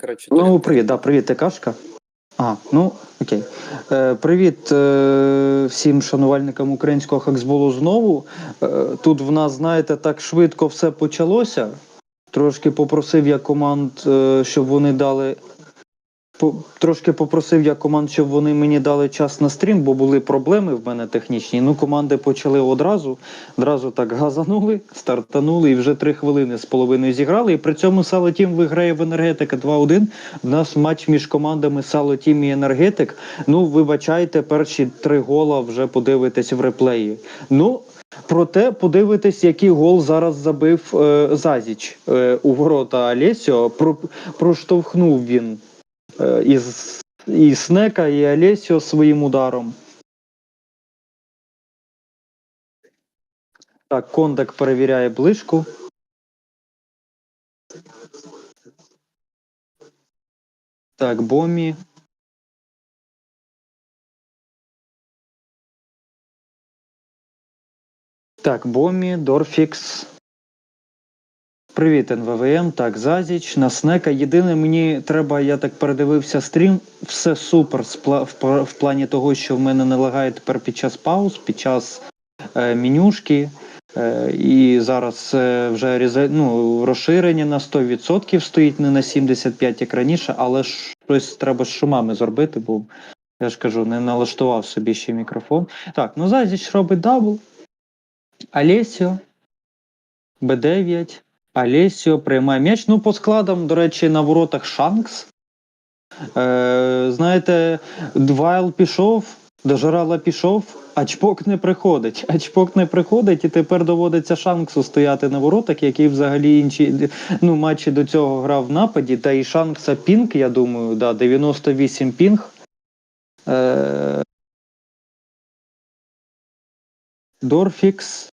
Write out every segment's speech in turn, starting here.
Коротше, Ну, привіт, да, привіт, ти Кашка. А, ну, окей. Е, привіт е, всім шанувальникам українського хаксболу знову. Е, тут в нас, знаєте, так швидко все почалося. Трошки попросив я команд, е, щоб вони дали. Трошки попросив я команд, щоб вони мені дали час на стрім, бо були проблеми в мене технічні. Ну, команди почали одразу, одразу так газанули, стартанули і вже три хвилини з половиною зіграли. І при цьому Сало Тім виграє в енергетика 2-1. У нас матч між командами Сало Тім і Енергетик. Ну, вибачайте, перші три гола вже подивитесь в реплеї. Ну, проте подивитись, який гол зараз забив е, Зазіч е, у ворота Олесіо. Про, проштовхнув він е, із, і Снека, і Олесіо своїм ударом. Так, Кондак перевіряє ближку. Так, Бомі. Так, Бомі, Дорфікс. Привіт, НВВМ. Так, Зазіч, на Снека. Єдине, мені треба, я так передивився стрім. Все супер в, плані того, що в мене не лагає тепер під час пауз, під час е, менюшки. Е, і зараз е, вже ну, розширення на 100% стоїть, не на 75%, як раніше, але щось треба з шумами зробити, бо я ж кажу, не налаштував собі ще мікрофон. Так, ну Зазіч робить дабл. Алесіо. Б9. Алесіо приймає м'яч. Ну, по складам, до речі, на воротах Шанкс. Е, знаєте, Двайл пішов, до Жорала пішов, а Чпок не приходить. А Чпок не приходить, і тепер доводиться Шанксу стояти на воротах, який взагалі інші ну, матчі до цього грав в нападі. Та і Шанкса пінг, я думаю, да, 98 пінг. Е, Дорфікс.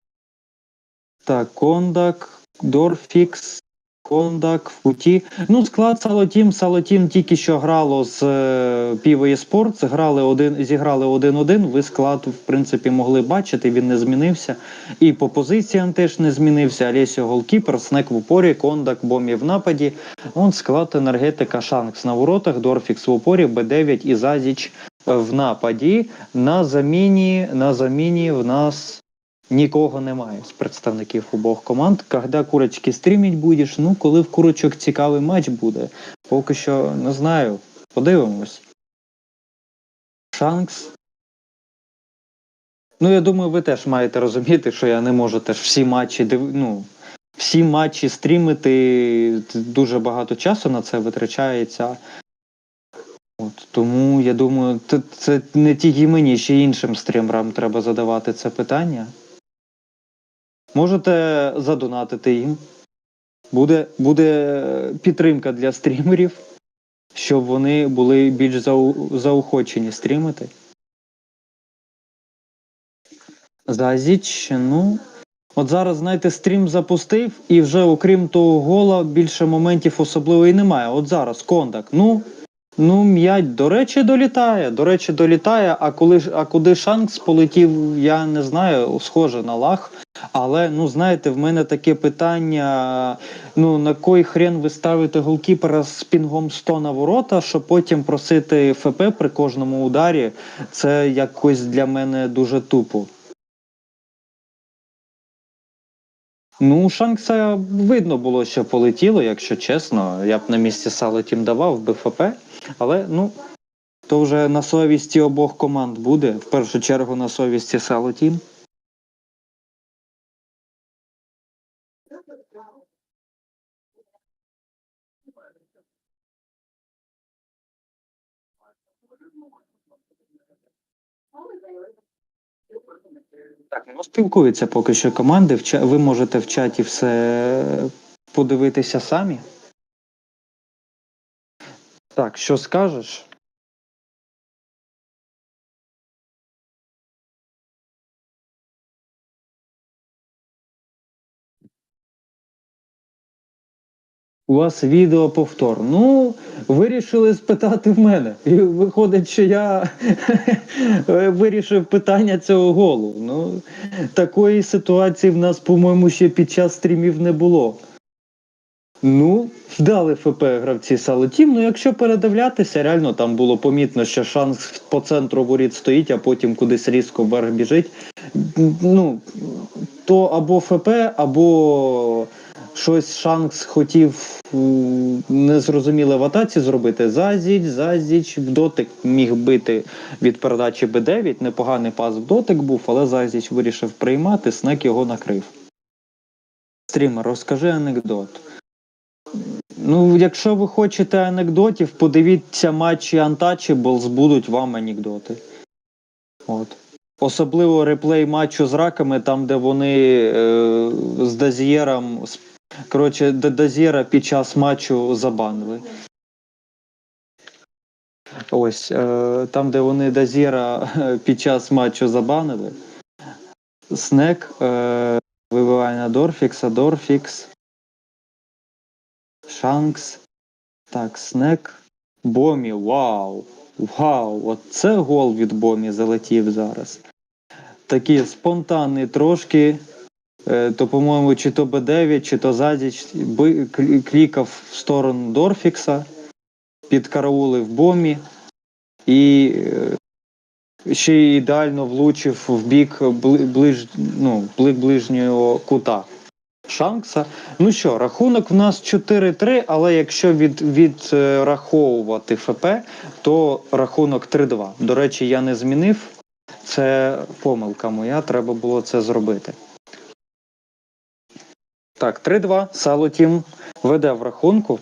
Так, Кондак, Дорфікс, Кондак, Футі. Ну, склад Салотім. Салотім тільки що грало з е, Піво Спорт. Грали один, зіграли 1-1. Ви склад, в принципі, могли бачити, він не змінився. І по позиціям теж не змінився. Олесіо голкіпер, Снек в упорі, Кондак, Бомі в нападі. Он склад енергетика Шанкс на воротах, Дорфікс в упорі, Б9 і Зазіч в нападі. На заміні, на заміні в нас нікого немає з представників обох команд. Когда курочки стріміть будеш? Ну, коли в курочок цікавий матч буде. Поки що не знаю. Подивимось. Шанкс. Ну, я думаю, ви теж маєте розуміти, що я не можу теж всі матчі див... ну, всі матчі стрімити. Дуже багато часу на це витрачається. От, тому я думаю, це, не тільки мені, ще й іншим стрімерам треба задавати це питання. Можете задонатити їм. Буде, буде підтримка для стрімерів, щоб вони були більш зау, заохочені стрімити. Зазіч, ну. От зараз, знаєте, стрім запустив, і вже окрім того гола, більше моментів особливо і немає. От зараз Кондак. Ну, ну м'ять, до речі, долітає. До речі, долітає. А коли а куди Шанкс полетів, я не знаю, схоже на лах. Але ну знаєте, в мене таке питання: ну на кой хрен ви ставите голкіпера з пінгом 100 на ворота, щоб потім просити ФП при кожному ударі. Це якось для мене дуже тупо. Ну, Шанкса видно було, що полетіло, якщо чесно. Я б на місці Сало Тім давав би ФП, але ну, то вже на совісті обох команд буде. В першу чергу на совісті Сало Тім. Так, ну спілкуються поки що команди. Ви можете в чаті все подивитися самі. Так, що скажеш? У вас відео повтор. Ну, вирішили спитати в мене. І виходить, що я вирішив питання цього голу. Ну, такої ситуації в нас, по-моєму, ще під час стрімів не було. Ну, вдали ФП гравці Салотім. Ну, якщо передивлятися, реально там було помітно, що шанс по центру воріт стоїть, а потім кудись різко вверх біжить. Ну, то або ФП, або щось Шанкс хотів незрозуміле в атаці зробити. Зазіч, зазіч, дотик міг бити від передачі Б9. Непоганий пас в дотик був, але Зазіч вирішив приймати, снек його накрив. Стрімер, розкажи анекдот. Ну, якщо ви хочете анекдотів, подивіться матчі Untouchables, будуть вам анекдоти. От. Особливо реплей матчу з раками, там, де вони е, з Дазієром. Коротше, Д- Дазієра під час матчу забанили. Ось, е, там, де вони Дазіра е, під час матчу забанили. Снек е, вибиває на Дорфікса, Дорфікс. Шанкс. Так, Снек. Бомі, вау! Вау! От це гол від Бомі залетів зараз. Такі спонтанні трошки. Е, То, по-моєму, чи то Б9, чи то клі- клікав в сторону Дорфікса, підкараулив Бомі і е, ще й ідеально влучив в бік ближ, ну, ближнього кута Шанкса. Ну що, рахунок в нас 4-3, але якщо від, відраховувати ФП, то рахунок 3-2. До речі, я не змінив. Це помилка моя, треба було це зробити. Так, 3-2. Сало Тім веде в рахунку.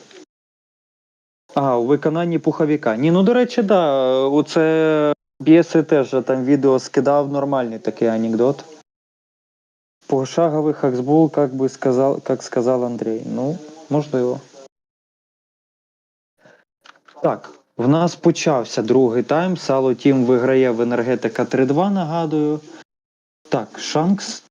А, у виконанні пуховіка. Ні, ну до речі, да. Оце Бєси теж там відео скидав нормальний такий анекдот. Пошаговый хаксбол, как бы сказал, как сказал Андрей. Ну, можливо. Так, в нас почався другий тайм. Сало Тім виграє в енергетика 3-2, нагадую. Так, Шанкс.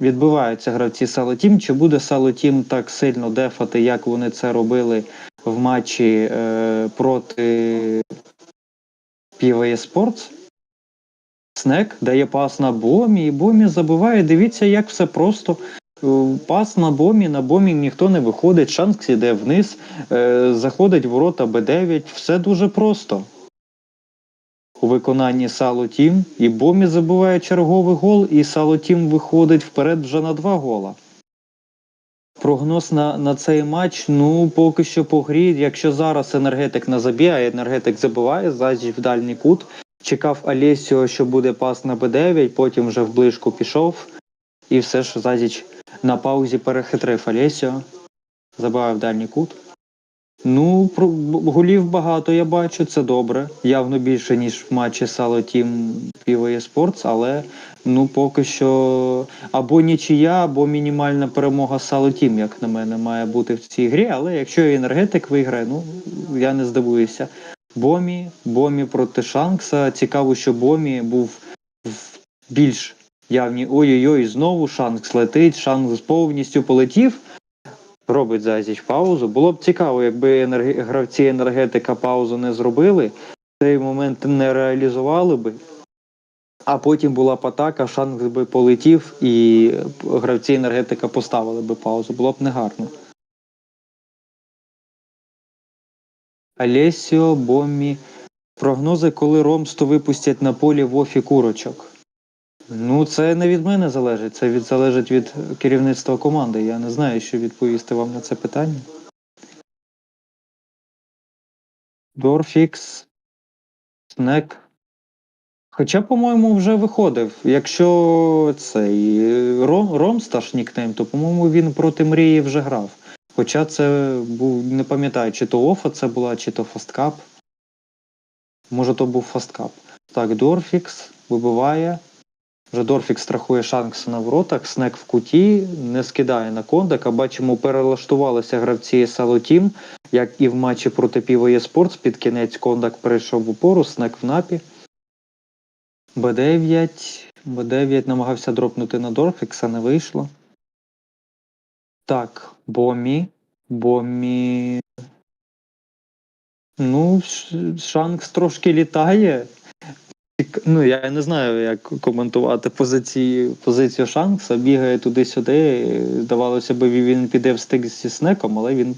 Відбиваються гравці Сало Тім. Чи буде Сало Тім так сильно дефати, як вони це робили в матчі е, проти PvE Sports? Снек дає пас на бомі, і бомі забиває. Дивіться, як все просто. Е, Пас на бомі, на бомі ніхто не виходить, Шанкс іде вниз, е, заходить в ворота Б9. Все дуже просто. У виконанні Сало Тім. І Бомі забиває черговий гол, і Сало Тім виходить вперед вже на два гола. Прогноз на, на цей матч, ну, поки що по грі. Якщо зараз енергетик не заб'є, а енергетик забиває, зазі в дальній кут. Чекав Алєсіо, що буде пас на Б9, потім вже в пішов. І все ж Зазіч на паузі перехитрив Алєсіо. Забиває в дальній кут. Ну, голів багато я бачу, це добре. Явно більше, ніж в матчі Сало Тім PvE Sports, але ну поки що або нічия, або мінімальна перемога Сало Тім, як на мене, має бути в цій грі. Але якщо енергетик виграє, ну я не здивуюся. Бомі, Бомі проти Шанкса. Цікаво, що Бомі був більш явні. Ой-ой-ой, знову Шанкс летить, Шанкс повністю полетів. Робить Зазіч паузу. Було б цікаво, якби енерге... гравці енергетика паузу не зробили, цей момент не реалізували би. А потім була б атака, Шанкс би полетів, і гравці енергетика поставили би паузу. Було б негарно. Алесіо, Боммі. Прогнози, коли Ромсто випустять на полі Вофі курочок. Ну, це не від мене залежить, це від залежить від керівництва команди. Я не знаю, що відповісти вам на це питання. Дорфікс, Снек. Хоча, по-моєму, вже виходив. Якщо цей Ром, Ромсташ нікнейм, то, по-моєму, він проти мрії вже грав. Хоча це був, не пам'ятаю, чи то Офа це була, чи то Фасткап. Може, то був Фасткап. Так, Дорфікс вибиває. Вже Дорфік страхує Шанкса на воротах, снек в куті, не скидає на кондак, а бачимо, перелаштувалися гравці Сало Тім, як і в матчі проти Піво Спортс. Під кінець кондак перейшов в упору, снек в напі. Б9. Б9 намагався дропнути на Дорфікса, не вийшло. Так, Бомі. Бомі. Ну, Шанкс трошки літає. Ну, я не знаю, як коментувати позиції, позицію Шанкса. Бігає туди-сюди. Здавалося б, він піде в стик зі снеком, але він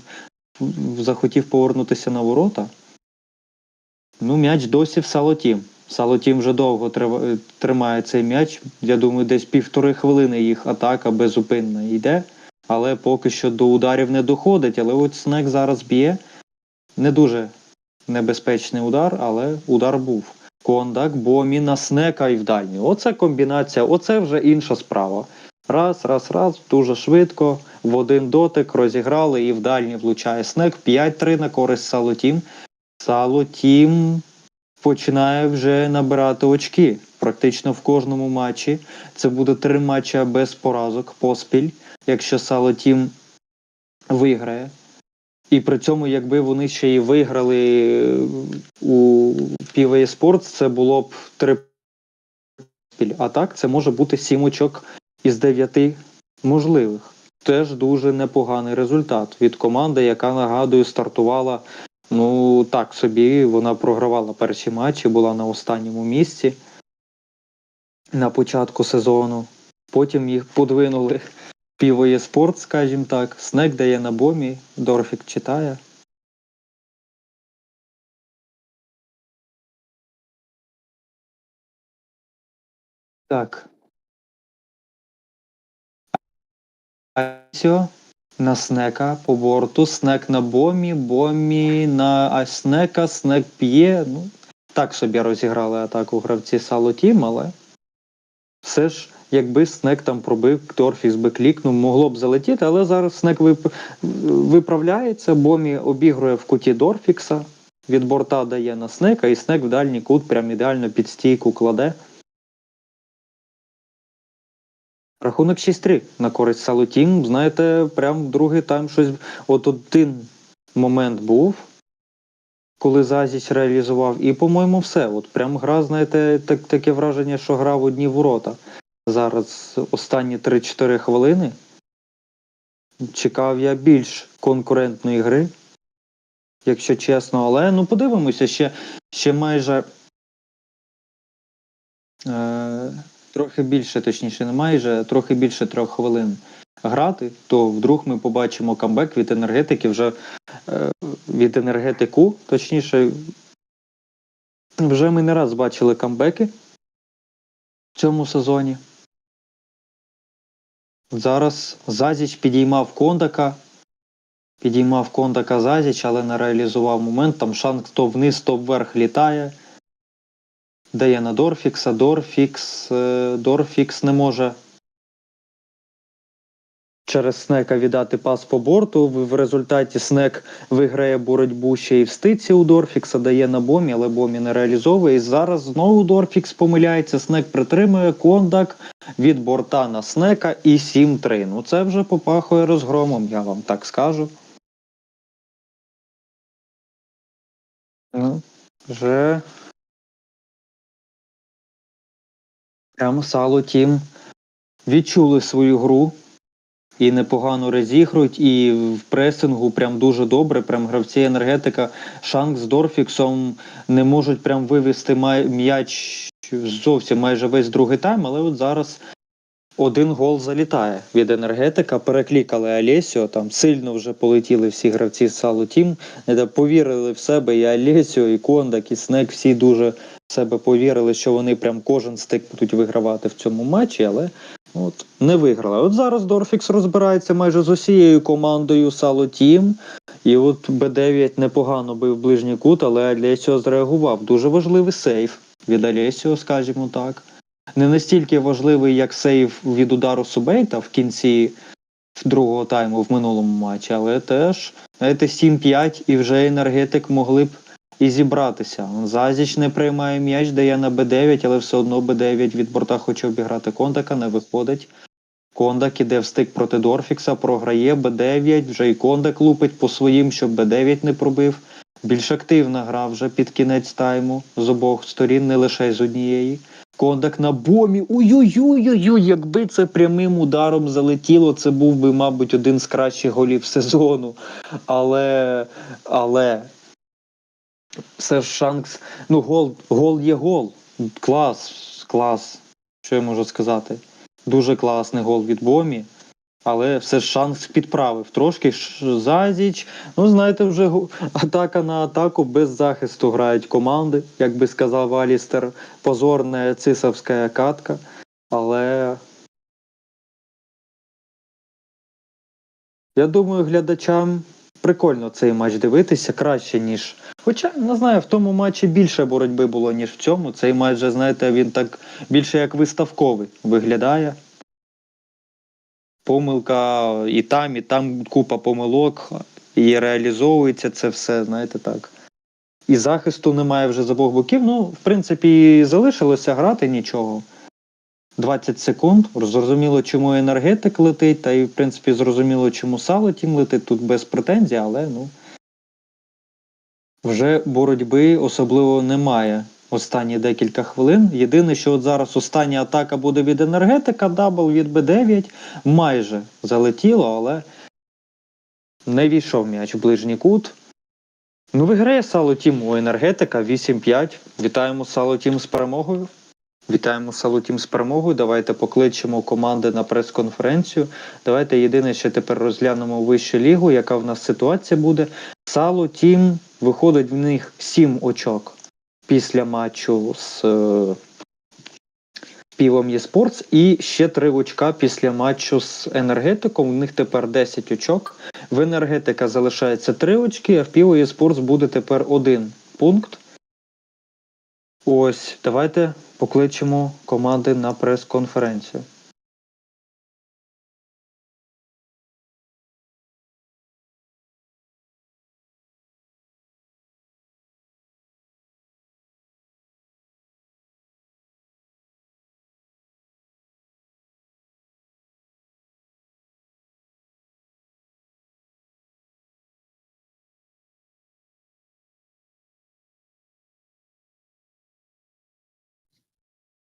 захотів повернутися на ворота. Ну, м'яч досі в Салотім. Салотім вже довго тримає цей м'яч. Я думаю, десь півтори хвилини їх атака безупинна йде. Але поки що до ударів не доходить. Але от снек зараз б'є. Не дуже небезпечний удар, але удар був. Кондак, Бомі на снека і в дальню. Оце комбінація, оце вже інша справа. Раз, раз, раз, дуже швидко, в один дотик розіграли і в дальній влучає снек. 5-3 на користь Салотім. Салотім починає вже набирати очки. Практично в кожному матчі. Це буде три матчі без поразок поспіль, якщо Салотім виграє. І при цьому, якби вони ще й виграли е, у PvE Sports, це було б три поспіль. А так, це може бути сім очок із дев'яти можливих. Теж дуже непоганий результат від команди, яка нагадую стартувала. Ну так собі, вона програвала перші матчі, була на останньому місці на початку сезону. Потім їх подвинули Півоє спорт, скажімо так. Снек дає на бомі, Дорфік читає. Так. Асіо на снека по борту, снек на бомі, бомі на аснека, снек п'є. Ну, так собі розіграли атаку гравці Сало Тім, але все ж, якби снек там пробив, Дорфіс би клікнув, могло б залетіти, але зараз снек вип... виправляється, бомі обігрує в куті Дорфікса, від борта дає на снека, і снек в дальній кут прям ідеально під стійку кладе. Рахунок 6-3 на користь Салутім. Знаєте, прям другий тайм щось. От один момент був, коли Зазіч реалізував, і, по-моєму, все. От прям гра, знаєте, так, таке враження, що гра в одні ворота. Зараз останні 3-4 хвилини. Чекав я більш конкурентної гри, якщо чесно, але ну подивимося, ще, ще майже. Е, трохи більше, точніше, не майже, трохи більше трьох хвилин грати, то вдруг ми побачимо камбек від енергетики вже е, від енергетику. Точніше, вже ми не раз бачили камбеки в цьому сезоні. Зараз Зазіч підіймав Кондака. Підіймав Кондака Зазіч, але не реалізував момент. Там шанс то вниз, то вверх літає. Дає на Дорфікса. Дорфікс. е, Дорфікс не може через Снека віддати пас по борту. В результаті Снек виграє боротьбу ще й в стиці у Дорфікса, дає на бомі, але бомі не реалізовує. І зараз знову Дорфікс помиляється. Снек притримує кондак від борта на Снека і 7-3. Ну це вже попахує розгромом, я вам так скажу. Ну, вже Прямо сало тім відчули свою гру і непогано розігрують, і в пресингу прям дуже добре. Прям гравці енергетика Шанк з Дорфіксом не можуть прям вивести м'яч зовсім майже весь другий тайм, але от зараз один гол залітає від енергетика. Переклікали Алєсіо, там сильно вже полетіли всі гравці з Сало Тім. Повірили в себе і Алєсіо, і Кондак, і Снек, всі дуже себе повірили, що вони прям кожен стик будуть вигравати в цьому матчі, але от не виграли. От зараз Дорфікс розбирається майже з усією командою Сало Тім. І от Б9 непогано бив ближній кут, але Алєсіо зреагував. Дуже важливий сейф від Алєсіо, скажімо так. Не настільки важливий, як сейф від удару Субейта в кінці другого тайму в минулому матчі, але теж, знаєте, 7-5 і вже енергетик могли б і зібратися. Зазіч не приймає м'яч, дає на Б9, але все одно Б9 від борта хоче обіграти Кондака, не виходить. Кондак іде в стик проти Дорфікса, програє Б9, вже і Кондак лупить по своїм, щоб Б9 не пробив. Більш активна гра вже під кінець тайму з обох сторін, не лише з однієї. Кондак на бомі. Ой-ой-ой-ой, якби це прямим ударом залетіло, це був би, мабуть, один з кращих голів сезону. Але. але. Все ж шанс. Ну, гол, гол є гол. Клас, клас. Що я можу сказати? Дуже класний гол від Бомі. Але все ж шанс підправив. Трошки Зазіч. Ну, знаєте, вже атака на атаку без захисту грають команди, як би сказав Алістер, позорна цисовська катка. Але. Я думаю, глядачам прикольно цей матч дивитися краще, ніж. Хоча, не знаю, в тому матчі більше боротьби було, ніж в цьому. Цей матч, знаєте, він так більше як виставковий виглядає. Помилка і там, і там купа помилок, і реалізовується це все, знаєте так. І захисту немає вже з обох боків. Ну, в принципі, залишилося грати нічого. 20 секунд. Зрозуміло, чому енергетик летить, та і, в принципі, зрозуміло, чому сало тім летить тут без претензій, але ну. Вже боротьби особливо немає останні декілька хвилин. Єдине, що от зараз остання атака буде від енергетика, дабл від Б9 майже залетіло, але не війшов м'яч в ближній кут. Ну, виграє Сало Тім у енергетика 8-5. Вітаємо Сало Тім з перемогою. Вітаємо Сало Тім з перемогою. Давайте покличемо команди на прес-конференцію. Давайте єдине, що тепер розглянемо вищу лігу, яка в нас ситуація буде. Сало Тім виходить в них 7 очок після матчу з е, півом Єспортс і ще 3 очка після матчу з енергетиком. У них тепер 10 очок. В енергетика залишається 3 очки, а в піво Єспортс буде тепер один пункт. Ось, давайте покличемо команди на прес-конференцію.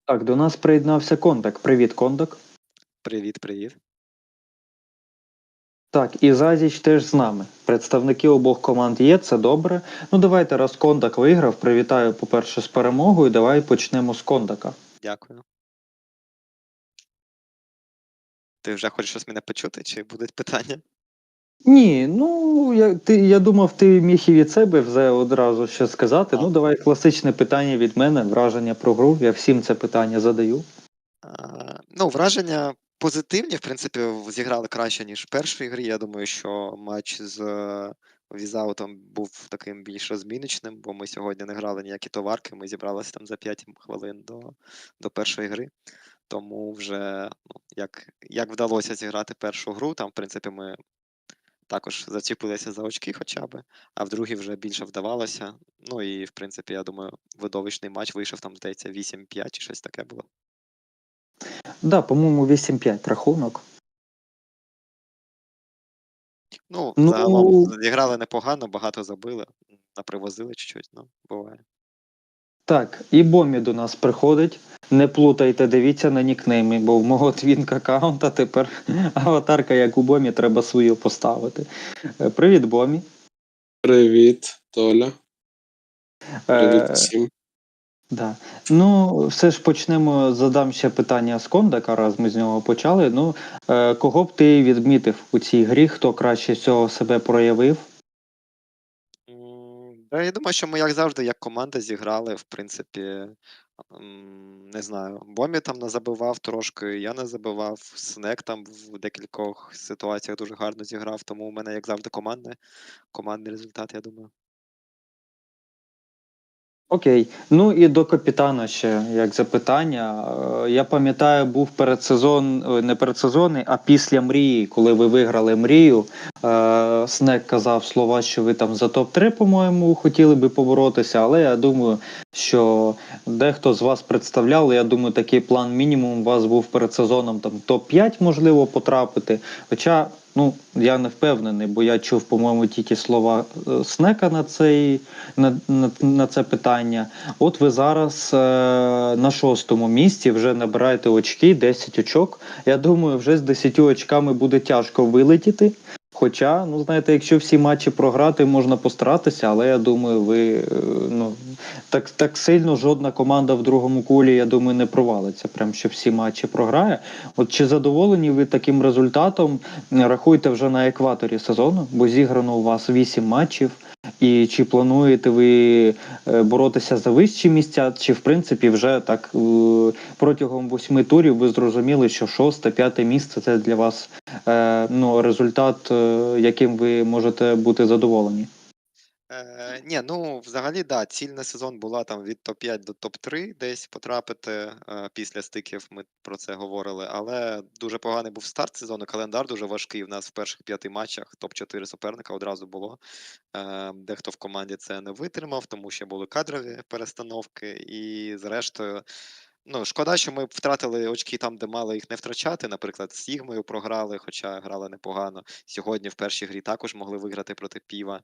Так, до нас приєднався Кондак. Привіт, Кондак. Привіт, привіт. Так, і Зазіч теж з нами. Представники обох команд є, це добре. Ну давайте, раз Кондак виграв, привітаю, по-перше, з перемогою. Давай почнемо з Кондака. Дякую. Ти вже хочеш щось мене почути, чи будуть питання? Ні, ну я, ти, я думав, ти міг і від себе вже одразу ще сказати. А. Ну, давай класичне питання від мене, враження про гру. Я всім це питання задаю. А, ну, враження позитивні, в принципі, зіграли краще, ніж в першій грі. Я думаю, що матч з е, Візаутом був таким більш розміночним, бо ми сьогодні не грали ніякі товарки, ми зібралися там за 5 хвилин до, до першої гри. Тому вже ну, як, як вдалося зіграти першу гру, там, в принципі, ми також зачепилися за очки хоча б, а в другій вже більше вдавалося. Ну і, в принципі, я думаю, видовищний матч вийшов там, здається, 8-5 чи щось таке було. Да, по-моєму, 8-5 рахунок. Ну, Ну- загалом зіграли непогано, багато забили, напривозили чуть-чуть, ну, буває. Так, і Бомі до нас приходить. Не плутайте, дивіться на нікнеймі, бо в мого твінк аккаунта тепер аватарка, як у Бомі, треба свою поставити. Е, Привіт, Бомі. Привіт, Толя. Е, Привіт всім. Да. Ну, все ж почнемо. Задам ще питання з Кондака, раз ми з нього почали. Ну, е, кого б ти відмітив у цій грі, хто краще всього себе проявив? Та я думаю, що ми, як завжди, як команда зіграли, в принципі, не знаю. Бомі там не забивав трошки, я не забивав. Снек там в декількох ситуаціях дуже гарно зіграв, тому у мене, як завжди, командне, командний результат, я думаю. Окей. Ну і до капітана ще як запитання. Е, Я пам'ятаю, був передсезон, е, не передсезонний, а після мрії, коли ви виграли мрію. е, Снек казав слова, що ви там за топ-3, по-моєму, хотіли би поборотися, але я думаю, що дехто з вас представляв, я думаю, такий план мінімум у вас був перед сезоном там топ-5, можливо, потрапити. Хоча, ну, я не впевнений, бо я чув, по-моєму, тільки слова е, Снека на цей на, на, на це питання. От ви зараз е, на шостому місці вже набираєте очки, 10 очок. Я думаю, вже з 10 очками буде тяжко вилетіти. Хоча, ну знаєте, якщо всі матчі програти, можна постаратися, але я думаю, ви е, ну так, так сильно жодна команда в другому колі, я думаю, не провалиться. Прям що всі матчі програє. От чи задоволені ви таким результатом? Рахуйте вже на екваторі сезону, бо зіграно у вас 8 матчів. І чи плануєте ви е, боротися за вищі місця, чи в принципі вже так е, протягом восьми турів ви зрозуміли, що шосте, п'яте місце це для вас е, ну, результат, яким ви можете бути задоволені? Е, ні, ну взагалі, да, ціль на сезон була там від топ-5 до топ-3 десь потрапити е, після стиків. Ми про це говорили. Але дуже поганий був старт сезону. Календар дуже важкий. У нас в перших п'яти матчах топ-4 суперника одразу було. Е, дехто в команді це не витримав, тому що були кадрові перестановки. І зрештою, ну шкода, що ми втратили очки там, де мали їх не втрачати. Наприклад, з Сігмою програли, хоча грали непогано. Сьогодні в першій грі також могли виграти проти Піва. Е,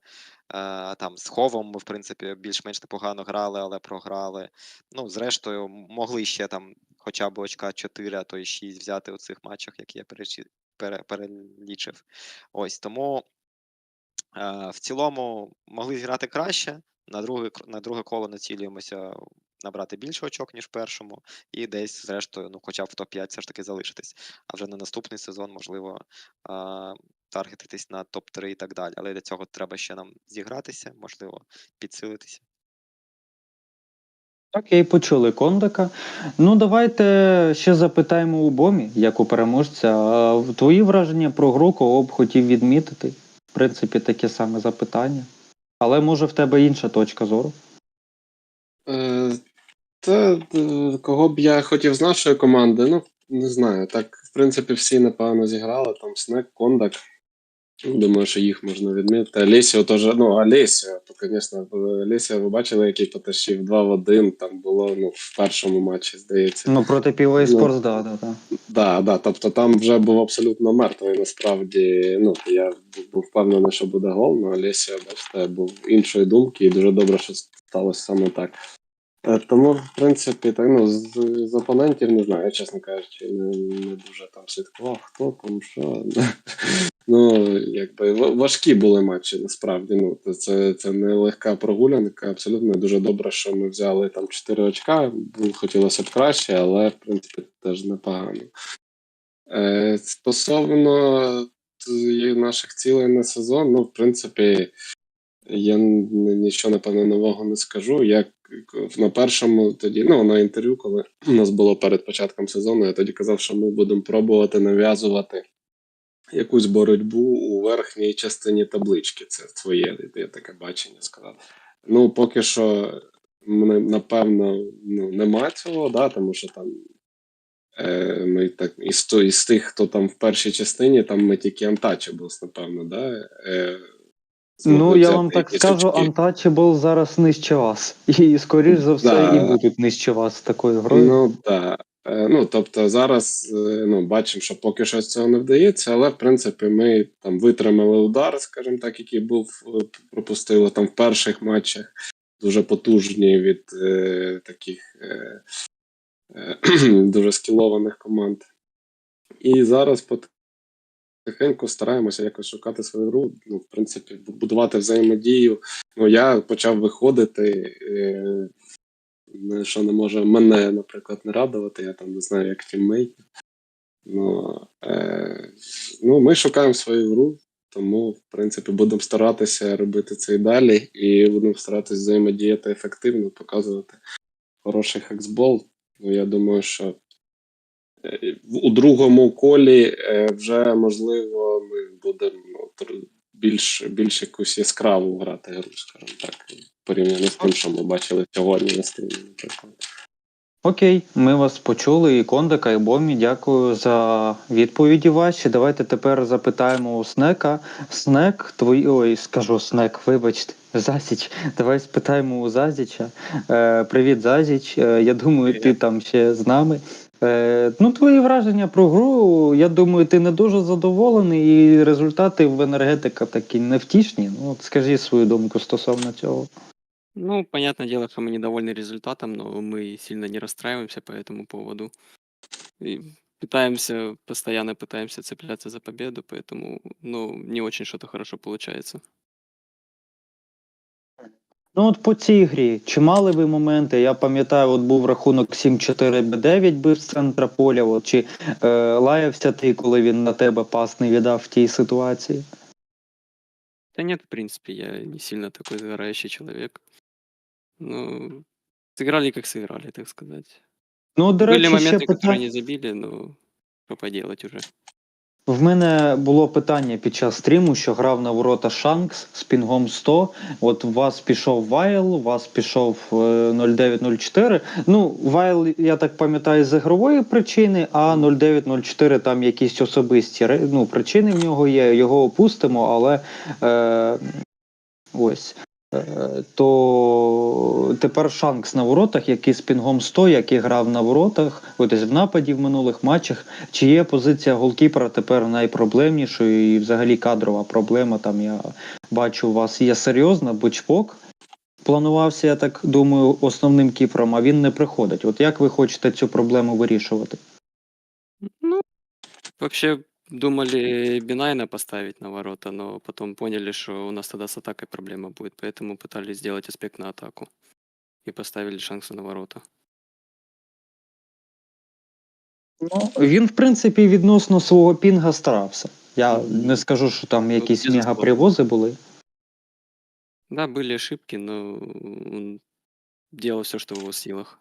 там з Ховом ми, в принципі, більш-менш непогано грали, але програли. Ну, зрештою, могли ще там хоча б очка 4, а то й 6 взяти у цих матчах, які я перелічив. Ось тому е, в цілому могли зіграти краще. На друге, на друге коло націлюємося набрати більше очок, ніж в першому, і десь, зрештою, ну, хоча б в топ-5 все ж таки залишитись. А вже на наступний сезон, можливо, а, таргетитись на топ-3 і так далі. Але для цього треба ще нам зігратися, можливо, підсилитися. Окей, почули Кондака. Ну, давайте ще запитаємо у Бомі, як у переможця. А Твої враження про гру, кого б хотів відмітити? В принципі, таке саме запитання. Але може в тебе інша точка зору. Е, та е, кого б я хотів з нашої команди, ну, не знаю. Так, в принципі, всі напевно зіграли. Там Снек, Кондак. Думаю, що їх можна відмітити. Алісіо теж, ну, Алісіо, то, звісно, Алісіо, ви бачили, який потащив 2 в 1, там було ну, в першому матчі, здається. Ну, проти Спортс, да, да, да. Да, да, тобто там вже був абсолютно мертвий. Насправді, ну я був- впевнений, що буде гол, але Олеся, бачите, був іншої думки, і дуже добре, що сталося саме так. Е, Тому, в принципі, так, ну, з, з опонентів не знаю, чесно кажучи, не, не дуже там слідкував, хто там, що. Ну, якби важкі були матчі, насправді. Ну, це- це, не легка прогулянка. Абсолютно дуже добре, що ми взяли там 4 очка. Хотілося б краще, але в принципі теж непогано. Е, стосовно наших цілей на сезон, ну, в принципі, я нічого, напевно, нового не скажу. Я к- на першому тоді, ну, на інтерв'ю, коли у нас було перед початком сезону, я тоді казав, що ми будемо пробувати нав'язувати якусь боротьбу у верхній частині таблички. Це своє я таке бачення сказав. Ну, поки що, напевно, ну, нема цього, да, тому що там Е, ми так із, із тих, хто там в першій частині, там ми тільки Untouchables, напевно, да? Ну, я вам так скажу. Untouchable зараз нижче вас. І, скоріш за все, Да. і будуть нижче вас такою грою. Ну, так. Е, ну, тобто зараз е, ну, бачимо, що поки що цього не вдається, але в принципі ми там витримали удар, скажімо так, який був, е, пропустили там в перших матчах, дуже потужні від е, таких е, е, дуже скілованих команд. І зараз потихеньку стараємося якось шукати свою гру. Ну, в принципі, будувати взаємодію. Ну, я почав виходити. Е, що не може мене, наприклад, не радувати, я там не знаю, як тіммейтів. Ну, е, ну, ми шукаємо свою гру. Тому, в принципі, будемо старатися робити це і далі, і будемо старатися взаємодіяти ефективно, показувати хороший хексбол. Ну, я думаю, що у другому колі е, вже можливо ми будемо ну, більш, більш якусь яскраву грати гру, скажімо так, порівняно з тим, що ми бачили сьогодні на стрімі. Окей, ми вас почули, і Кондика, і Бомі. Дякую за відповіді ваші. Давайте тепер запитаємо у Снека. Снек, твої. Ой, скажу Снек, вибачте, Зазіч. Давай спитаємо у Зазіча. Е, привіт, Зазіч. Е, я думаю, ти там ще з нами. Е, ну, твої враження про гру. Я думаю, ти не дуже задоволений, і результати в енергетика такі невтішні. Ну, от скажи свою думку стосовно цього. Ну, понятное дело, что мы недовольны результатом, но мы сильно не расстраиваемся по этому поводу. И пытаемся, постоянно пытаемся цепляться за победу, поэтому, ну, не очень что-то хорошо получается. Ну, от по цій грі, чи мали ви моменти? Я пам'ятаю, от був рахунок 7-4 Б9 бив з центра поля. От, чи е, лаявся ти, коли він на тебе пас не віддав в тій ситуації? Да нет, в принципе, я не сильно такой загорающий человек. Ну, сыграли как сыграли, так сказать. Ну, от, до Были речі, ще моменты, которые питання. не забили, но что поделать уже. В мене було питання під час стріму, що грав на ворота Шанкс з пінгом 100. От у вас пішов Вайл, у вас пішов е, 0904. Ну, Вайл, я так пам'ятаю, з ігрової причини, а 0904 там якісь особисті ну, причини в нього є. Його опустимо, але е, ось. Е, То тепер Шанкс на воротах, який з пінгом 100, який грав на воротах, от в нападі в минулих матчах. Чи є позиція голкіпера тепер найпроблемнішою і взагалі кадрова проблема? Там я бачу, у вас є серйозна, бо планувався, я так думаю, основним кіпером, а він не приходить. От як ви хочете цю проблему вирішувати? Ну, вообще думали Бинайна поставить на ворота, но потом поняли, что у нас тогда с атакой проблема будет, поэтому пытались сделать аспект на атаку. И поставили шансы на ворота. Ну, він, в принципі, відносно свого пінга старався. Я не скажу, що там якісь безусловно. мегапривози були. Да, были ошибки, но он делал все, что в его силах.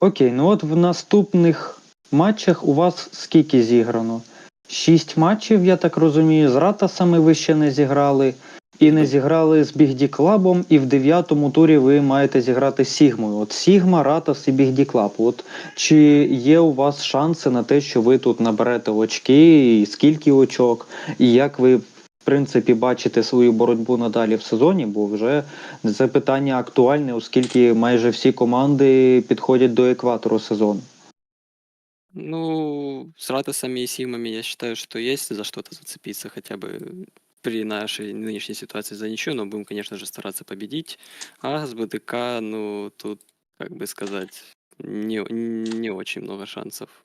Окей, ну от в наступних матчах у вас скільки зіграно? Шість матчів, я так розумію, з Ратасами ви ще не зіграли, і не зіграли з Бігді Клабом, і в дев'ятому турі ви маєте зіграти з Сігмою. От Сігма, Ратас і Бігді Клаб. От чи є у вас шанси на те, що ви тут наберете очки, і скільки очок, і як ви. В принципі, бачите свою боротьбу надалі в сезоні, бо вже це питання актуальне, оскільки майже всі команди підходять до екватору сезону. Ну, с Ратосами и Симами я считаю, что есть за что-то зацепиться хотя бы при нашей нынешней ситуации за ничего, но будем, конечно же, стараться победить. А с БДК, ну, тут, как бы сказать, не, не очень много шансов.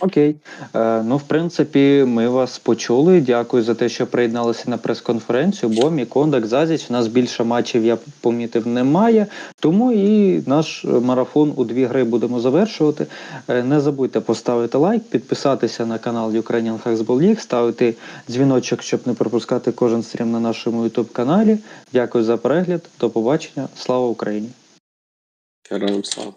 Окей. Е, ну, в принципі, ми вас почули. Дякую за те, що приєдналися на прес-конференцію. Бо мій кондак Зазіч. У нас більше матчів, я помітив, немає. Тому і наш е, марафон у дві гри будемо завершувати. Е, не забудьте поставити лайк, підписатися на канал Ukrainian Hacksball League, ставити дзвіночок, щоб не пропускати кожен стрім на нашому YouTube каналі. Дякую за перегляд. До побачення. Слава Україні! Героям слава.